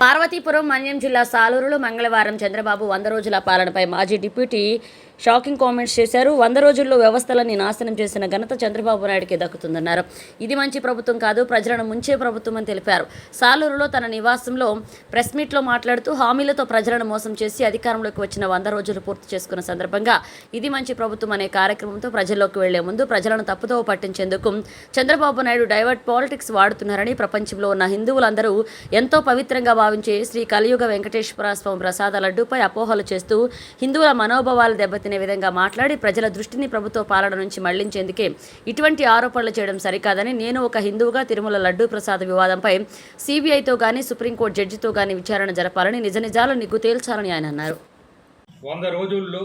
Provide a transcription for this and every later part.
పార్వతీపురం మన్యం జిల్లా సాలూరులో మంగళవారం చంద్రబాబు వంద రోజుల పాలనపై మాజీ డిప్యూటీ షాకింగ్ కామెంట్స్ చేశారు. వంద రోజుల్లో వ్యవస్థలని నాశనం చేసిన ఘనత చంద్రబాబు నాయుడికి దక్కుతుందన్నారు. ఇది మంచి ప్రభుత్వం కాదు ప్రజలను ముంచే ప్రభుత్వం అని తెలిపారు. సాలూరులో తన నివాసంలో ప్రెస్ మీట్లో మాట్లాడుతూ హామీలతో ప్రజలను మోసం చేసి అధికారంలోకి వచ్చిన వంద రోజులు పూర్తి చేసుకున్న సందర్భంగా ఇది మంచి ప్రభుత్వం అనే కార్యక్రమంతో ప్రజల్లోకి వెళ్ళే ముందు ప్రజలను తప్పుదోవ పట్టించేందుకు చంద్రబాబు నాయుడు డైవర్ట్ పాలిటిక్స్ వాడుతున్నారని ప్రపంచంలో ఉన్న హిందువులందరూ ఎంతో పవిత్రంగా భావించే శ్రీ కలియుగ వెంకటేశ్వర స్వామి ప్రసాద లడ్డూపై అపోహలు చేస్తూ హిందువుల మనోభావాలు దెబ్బతినే విధంగా మాట్లాడి ప్రజల దృష్టిని ప్రభుత్వ పాలన నుంచి మళ్ళించేందుకే ఇటువంటి ఆరోపణలు చేయడం సరికాదని నేను ఒక హిందువుగా తిరుమల లడ్డూ ప్రసాద వివాదంపై సిబిఐతో గాని సుప్రీంకోర్టు జడ్జితో గాని విచారణ జరపాలని నిజ నిజాలు నిగ్గు తేల్చాలని ఆయన అన్నారు. వంద రోజుల్లో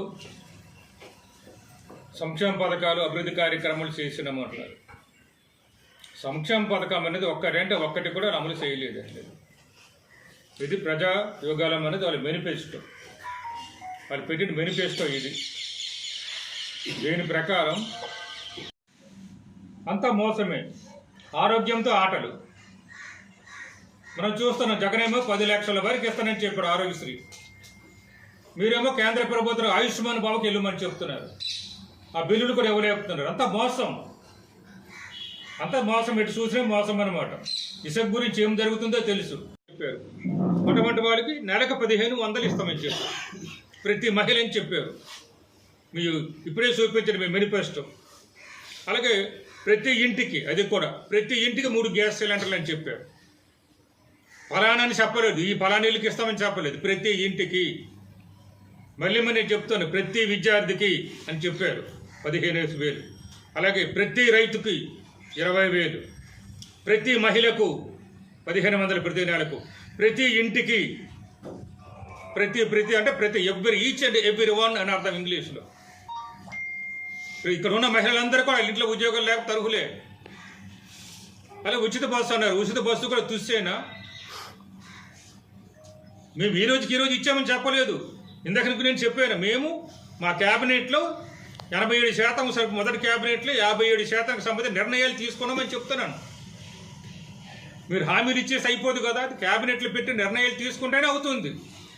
సంక్షేమ పథకాలు అభివృద్ధి కార్యక్రమాలు చేసినామంటున్నారు సంక్షేమ పథకం అనేది ఒక్కటంటే ఒక్కటి కూడా అమలు చేయలేదండి. ఇది ప్రజా యోగాలం అనేది వాళ్ళ మేనిఫెస్టో. వాళ్ళు పెట్టిన మేనిఫెస్టో ఇది. దీని ప్రకారం అంతా మోసమే. ఆరోగ్యంతో ఆటలు. మనం చూస్తున్న జగనేమో పది లక్షల వరకు ఇస్తానని చెప్పాడు ఆరోగ్యశ్రీ. మీరేమో కేంద్ర ప్రభుత్వం ఆయుష్మాన్ బాబుకి వెళ్ళమని చెప్తున్నారు. ఆ బిల్లులు కూడా ఇవ్వలేపుతున్నారు అంత మోసం. అంత మోసం. ఎటు చూసినా మోసం అనమాట ఇసక్ గురించి ఏం జరుగుతుందో తెలుసు. చెప్పారు. అటువంటి వాళ్ళకి నెలకు పదిహేను వందలు ఇస్తామని చెప్పారు. ప్రతి మహిళ అని చెప్పారు. మీరు ఇప్పుడే చూపించిన మీ మేనిఫెస్టో. అలాగే ప్రతి ఇంటికి అది కూడా ప్రతి ఇంటికి మూడు గ్యాస్ సిలిండర్లు అని చెప్పారు. ఫలానని చెప్పలేదు ఈ ఫలానీళ్ళకి ఇస్తామని చెప్పలేదు ప్రతి ఇంటికి. మళ్ళీ మళ్ళీ చెప్తాను ప్రతి విద్యార్థికి అని చెప్పారు పదిహేను వేలు. అలాగే ప్రతి రైతుకి ఇరవై వేలు. ప్రతి మహిళకు పదిహేను వందలు ప్రతి నెలకు ప్రతి ఇంటికి ప్రతి ప్రతి అంటే ప్రతి every each and every one అని అర్థం ఇంగ్లీష్లో. ఇక్కడ ఉన్న మహిళలందరూ కూడా ఇంట్లో ఉద్యోగాలు లేక తరుగులే. అలా ఉచిత బస్సు అన్నారు. ఉచిత బస్సు కూడా తుస్సేనా? మేము ఈ రోజుకి ఈరోజు ఇచ్చామని చెప్పలేదు. ఇందాక నేను చెప్పాను. మేము మా క్యాబినెట్లో ఎనభై ఏడు శాతం మొదటి క్యాబినెట్లో యాభై ఏడు శాతం సంబంధించి నిర్ణయాలు తీసుకున్నామని చెప్తున్నాను. మీరు హామీలు ఇచ్చేసి అయిపోదు కదా క్యాబినెట్లు పెట్టి నిర్ణయాలు తీసుకుంటేనే అవుతుంది.